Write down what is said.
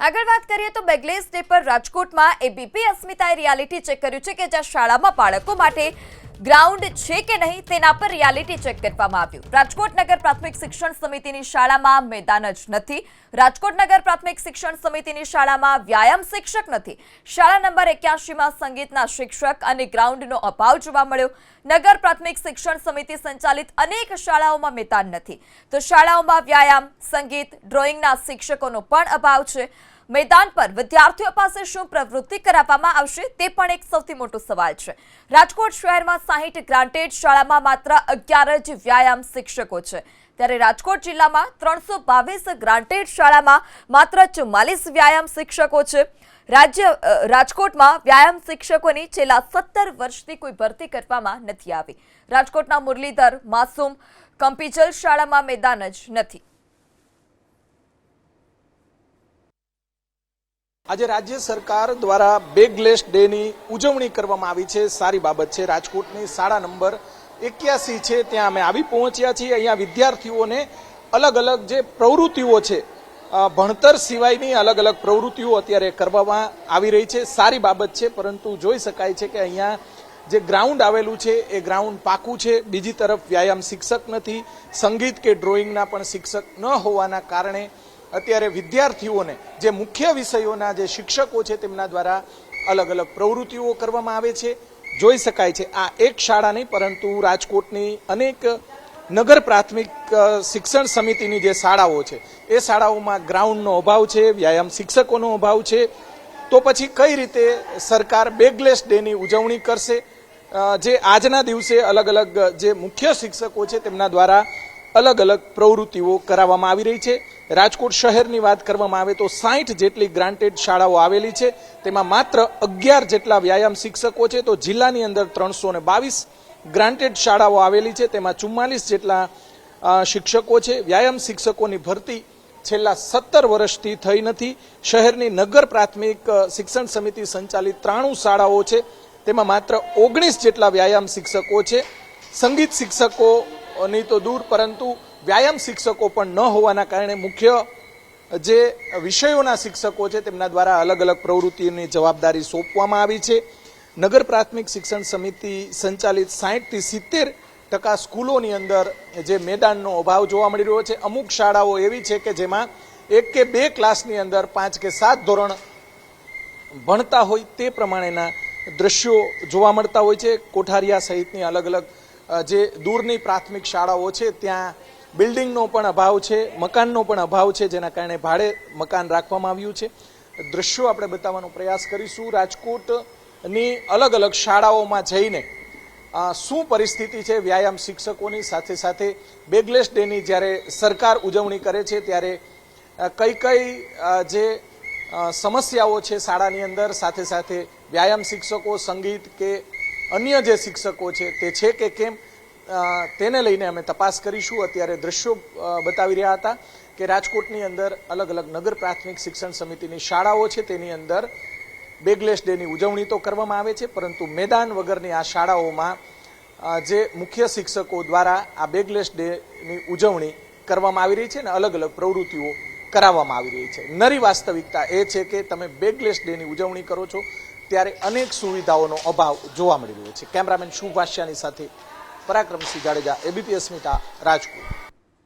આગળ વાત કરીએ તો બેગલેસ ડે પર રાજકોટમાં એબીપી અસ્મિતાએ રિયાલિટી ચેક કર્યું છે કે જ્યાં શાળામાં બાળકો માટે ગ્રાઉન્ડ છે કે નહીં તેના પર રિયાલિટી ચેક કરવામાં આવ્યું. રાજકોટ નગર પ્રાથમિક શિક્ષણ સમિતિની શાળામાં મેદાન જ નથી. રાજકોટ નગર પ્રાથમિક શિક્ષણ સમિતિની શાળામાં વ્યાયામ શિક્ષક નથી. શાળા નંબર એક્યાસીમાં સંગીતના શિક્ષક અને ગ્રાઉન્ડનો અભાવ જોવા મળ્યો. નગર પ્રાથમિક શિક્ષણ સમિતિ સંચાલિત અનેક શાળાઓમાં મેદાન નથી. તો શાળાઓમાં વ્યાયામ, સંગીત ડ્રોઈંગના શિક્ષકોનો પણ અભાવ છે. મેદાન પર વિદ્યાર્થીઓ પાસે શું પ્રવૃત્તિ કરાવવામાં આવશે તે પણ એક સૌથી મોટો સવાલ છે. રાજકોટ શહેરમાં સાહીઠ ગ્રાન્ટેડ શાળામાં માત્ર અગિયાર જ વ્યાયામ શિક્ષકો છે. ત્યારે રાજકોટ જિલ્લામાં ત્રણસો બાવીસ ગ્રાન્ટેડ શાળામાં માત્ર ચુમ્માલીસ વ્યાયામ શિક્ષકો છે. રાજ્ય રાજકોટમાં વ્યાયામ શિક્ષકોની છેલ્લા સત્તર વર્ષથી કોઈ ભરતી કરવામાં નથી આવી. રાજકોટના મુરલીધર, માસૂમ કમ્પીજલ શાળામાં મેદાન જ નથી. આજે રાજ્ય સરકાર દ્વારા બેગલેસ ડેની ઉજવણી કરવામાં આવી છે. સારી બાબત છે. રાજકોટની શાળા નંબર એક્યાસી છે. ત્યાં અમે આવી પહોંચ્યા છીએ. અહીંયા વિદ્યાર્થીઓને અલગ અલગ જે પ્રવૃત્તિઓ છે ભણતર સિવાયની અલગ અલગ પ્રવૃત્તિઓ અત્યારે કરવામાં આવી રહી છે. સારી બાબત છે, પરંતુ જોઈ શકાય છે કે અહીંયા જે ગ્રાઉન્ડ આવેલું છે, એ ગ્રાઉન્ડ પાકું છે. બીજી તરફ વ્યાયામ શિક્ષક નથી. સંગીત કે ડ્રોઈંગના પણ શિક્ષક ન હોવાના કારણે અત્યારે વિદ્યાર્થીઓને જે મુખ્ય વિષયોના જે શિક્ષકો છે તેમના દ્વારા અલગ અલગ પ્રવૃત્તિઓ કરવામાં આવે છે. જોઈ શકાય છે, આ એક શાળા નહીં, પરંતુ રાજકોટની અનેક નગર પ્રાથમિક શિક્ષણ સમિતિની જે શાળાઓ છે, એ શાળાઓમાં ગ્રાઉન્ડનો અભાવ છે, વ્યાયામ શિક્ષકોનો અભાવ છે. તો પછી કઈ રીતે સરકાર બેગલેસ ડેની ઉજવણી કરશે? જે આજના દિવસે અલગ અલગ જે મુખ્ય શિક્ષકો છે તેમના દ્વારા અલગ અલગ પ્રવૃત્તિઓ કરાવવામાં આવી રહી છે. રાજકોટ શહેરની વાત કરવામાં આવે તો સાઠ જેટલી ગ્રાન્ટેડ શાળાઓ આવેલી છે. તેમાં માત્ર અગિયાર જેટલા વ્યાયામ શિક્ષકો છે. તો જિલ્લાની અંદર ત્રણસો ને બાવીસ ગ્રાન્ટેડ શાળાઓ આવેલી છે. તેમાં ચુમ્માલીસ જેટલા શિક્ષકો છે. વ્યાયામ શિક્ષકોની ભરતી છેલ્લા સત્તર વર્ષથી થઈ નથી. શહેરની નગર પ્રાથમિક શિક્ષણ સમિતિ સંચાલિત ત્રાણું શાળાઓ છે. તેમાં માત્ર ઓગણીસ જેટલા વ્યાયામ શિક્ષકો છે. સંગીત શિક્ષકોની તો દૂર, પરંતુ વ્યાયામ શિક્ષકો પણ ન હોવાના કારણે મુખ્ય જે વિષયોના શિક્ષકો છે, તેમના દ્વારા અલગ અલગ પ્રવૃત્તિઓની જવાબદારી સોંપવામાં આવી છે. નગર પ્રાથમિક શિક્ષણ સમિતિ સંચાલિત સાહીઠથી સિત્તેર ટકા સ્કૂલોની અંદર જે મેદાનનો અભાવ જોવા મળી રહ્યો છે. અમુક શાળાઓ એવી છે કે જેમાં એક કે બે ક્લાસની અંદર પાંચ કે સાત ધોરણ ભણતા હોય તે પ્રમાણેના દ્રશ્યો જોવા મળતા હોય છે. કોઠારિયા સહિતની અલગ અલગ જે દૂરની પ્રાથમિક શાળાઓ છે, ત્યાં બિલ્ડિંગનો પણ અભાવ છે, મકાનનો પણ અભાવ છે, જેના કારણે ભાડે મકાન રાખવામાં આવ્યું છે. દ્રશ્યો આપણે બતાવવાનો પ્રયાસ કરીશું. રાજકોટની અલગ અલગ શાળાઓમાં જઈને શું પરિસ્થિતિ છે, વ્યાયામ શિક્ષકોની સાથે સાથે બેગલેસ ડેની જ્યારે સરકાર ઉજવણી કરે છે, ત્યારે કઈ કઈ જે સમસ્યાઓ છે શાળાની અંદર, સાથે સાથે વ્યાયામ શિક્ષકો, સંગીત કે અન્ય જે શિક્ષકો છે તે છે કે કેમ તેને લઈને અમે તપાસ કરીશું. અત્યારે દ્રશ્યો બતાવી રહ્યા હતા કે રાજકોટની અંદર અલગ અલગ નગર પ્રાથમિક શિક્ષણ સમિતિની શાળાઓ છે. તેની અંદર બેગલેસ ડેની ઉજવણી તો કરવામાં આવે છે, પરંતુ મેદાન વગરની આ શાળાઓમાં જે મુખ્ય શિક્ષકો દ્વારા આ બેગલેસ ડેની ઉજવણી કરવામાં આવી રહી છે અને અલગ અલગ પ્રવૃત્તિઓ કરાવવામાં આવી રહી છે. નરી વાસ્તવિકતા એ છે કે તમે બેગલેસ ડેની ઉજવણી કરો છો ત્યારે અનેક સુવિધાઓનો અભાવ જોવા મળી રહ્યો છે. કેમેરામેન શુભ વાસ્યાની સાથે પરાક્રમસિંહ જાડેજા એબીપીએસ મીટા રાજકોટ.